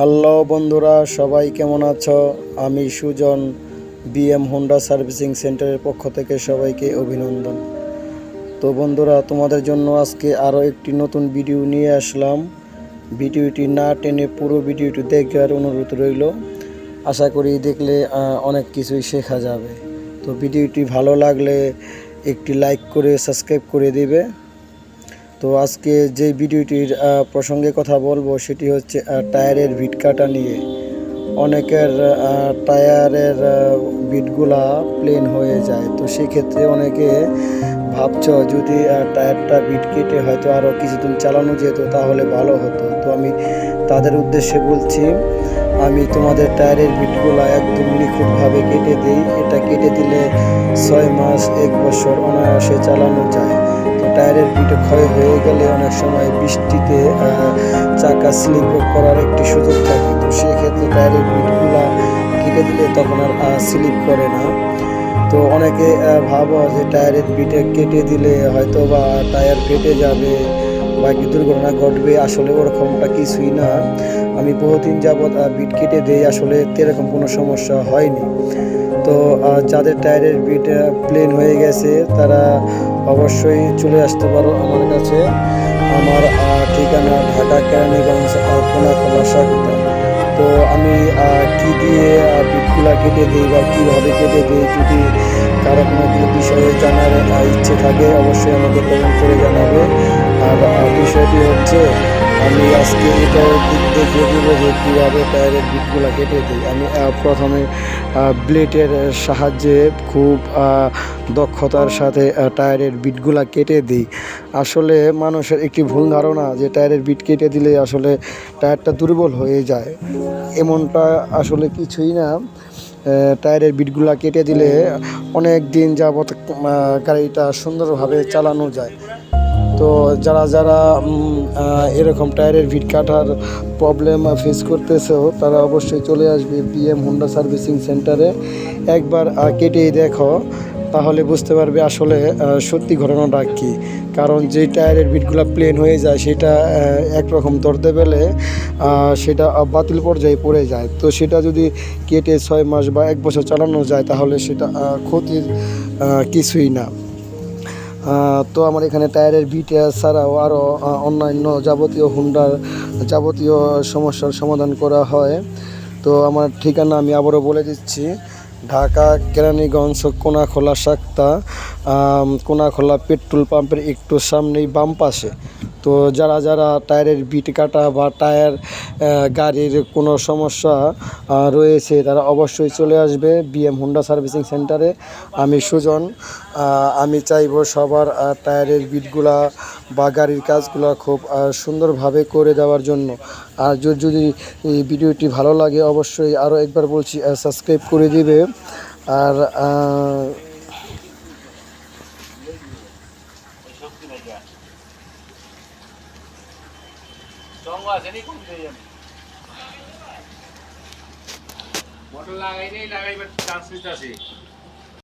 Hello বন্ধুরা, সবাই কেমন আছো? আমি সুজন, বিএম হোন্ডা সার্ভিসিং সেন্টারের পক্ষ থেকে সবাইকে অভিনন্দন। তো বন্ধুরা, তোমাদের জন্য আজকে আরও একটি নতুন ভিডিও নিয়ে আসলাম। ভিডিওটি না টেনে পুরো ভিডিওটি দেখার অনুরোধ রইল। আশা করি দেখলে অনেক কিছুই শেখা যাবে। তো ভিডিওটি ভালো লাগলে একটি লাইক করে, সাবস্ক্রাইব করে দিবে। তো আজকে যে ভিডিওটির প্রসঙ্গে কথা বলব সেটি হচ্ছে টায়ারের ভিট কাটা নিয়ে। অনেকের টায়ারের বিটগুলা প্লেন হয়ে যায়। তো সেক্ষেত্রে অনেকে ভাবছ যদি টায়ারটা বিট কেটে হয়তো আরও কিছুদিন চালানো যেত, তাহলে ভালো হতো। তো আমি তাদের উদ্দেশ্যে বলছি, আমি তোমাদের টায়ারের বিটগুলা একদম নিখুঁতভাবে কেটে দিই। এটা কেটে দিলে ছয় মাস, এক বছর অনায়াসে চালানো যায়। টায়ারের বিট ক্ষয় হয়ে গেলে অনেক সময় বৃষ্টিতে চাকা স্লিপ করার একটি সুযোগ থাকে। তো সেক্ষেত্রে টায়ারের বিটগুলা কেটে দিলে তখন আর স্লিপ করে না। তো অনেকে ভাবো যে টায়ারের বিটে কেটে দিলে হয়তো বা টায়ার ফেটে যাবে বা কি দুর্ঘটনা ঘটবে, আসলে ওরকমটা কিছুই না। আমি বহুদিন যাবৎ বিট কেটে দেই, আসলে এরকম কোনো সমস্যা হয়নি। তো যাদের টায়ারের বিট প্লেন হয়ে গেছে, তারা অবশ্যই চলে আসতে পারো আমার কাছে। আমার ঠিকানা ঢাকা কেরানীগঞ্জ কোনা খোলা সাকতা তো আমি কী দিয়ে বিটগুলা কেটে দিই বা কীভাবে কেটে দিই যদি কারও কোনো বিষয়ে জানার ইচ্ছে থাকে, অবশ্যই আমাকে কমেন্ট করে জানাবে। আর বিষয়টি হচ্ছে আমি আজকে এটা দেখিয়ে দেবো যে কীভাবে টায়ারের বিটগুলা কেটে দিই। আমি প্রথমে ব্লেডের সাহায্যে খুব দক্ষতার সাথে টায়ারের বিটগুলা কেটে দিই। আসলে মানুষের একটি ভুল ধারণা যে টায়ারের বিট কেটে দিলে আসলে টায়ারটা দুর্বল হয়ে যায়। এমনটা আসলে কিছুই না। টায়ারের বিটগুলা কেটে দিলে অনেক দিন যাবৎ গাড়িটা সুন্দরভাবে চালানো যায়। তো যারা যারা এরকম টায়ারের ভিট কাটার প্রবলেম ফেস করতেছো, তারা অবশ্যই চলে আসবে বিএম হোন্ডা সার্ভিসিং সেন্টারে একবার কেটেই দেখো, তাহলে বুঝতে পারবে আসলে সত্যি ঘটনাটা কী। কারণ যে টায়ারের বিটগুলো প্লেন হয়ে যায়, সেটা একরকম ধরতে পেলে সেটা বাতিল পর্যায়ে পড়ে যায়। তো সেটা যদি কেটে ছয় মাস বা এক বছর চালানো যায়, তাহলে সেটা ক্ষতির কিছুই না। তো আমার এখানে টায়ারের বিটিআর ছাড়াও আরও অন্যান্য যাবতীয় হুন্ডার যাবতীয় সমস্যার সমাধান করা হয়। তো আমার ঠিকানা আমি আবারও বলে দিচ্ছি। ঢাকা, কেরানীগঞ্জ, কোনাখোলা, সাক্তা। কোনাখোলা পেট্রোল পাম্পের একটু সামনেই বাম পাশে। তো যারা যারা টায়ারের বিট কাটা বা টায়ার গাড়ির কোনো সমস্যা রয়েছে, তারা অবশ্যই চলে আসবে বিএম হুন্ডা সার্ভিসিং সেন্টারে আমি সুজন আমি চাইব সবার টায়ারের বিটগুলা বা গাড়ির কাজগুলো খুব সুন্দরভাবে করে দেওয়ার জন্য। আর যদি ভিডিওটি ভালো লাগে, অবশ্যই আরও একবার বলছি সাবস্ক্রাইব করে দিবে। আর সঙ্গ আছে নি দিয়ে মোটর লাগাই নেই লাগাইবার চান্স আছে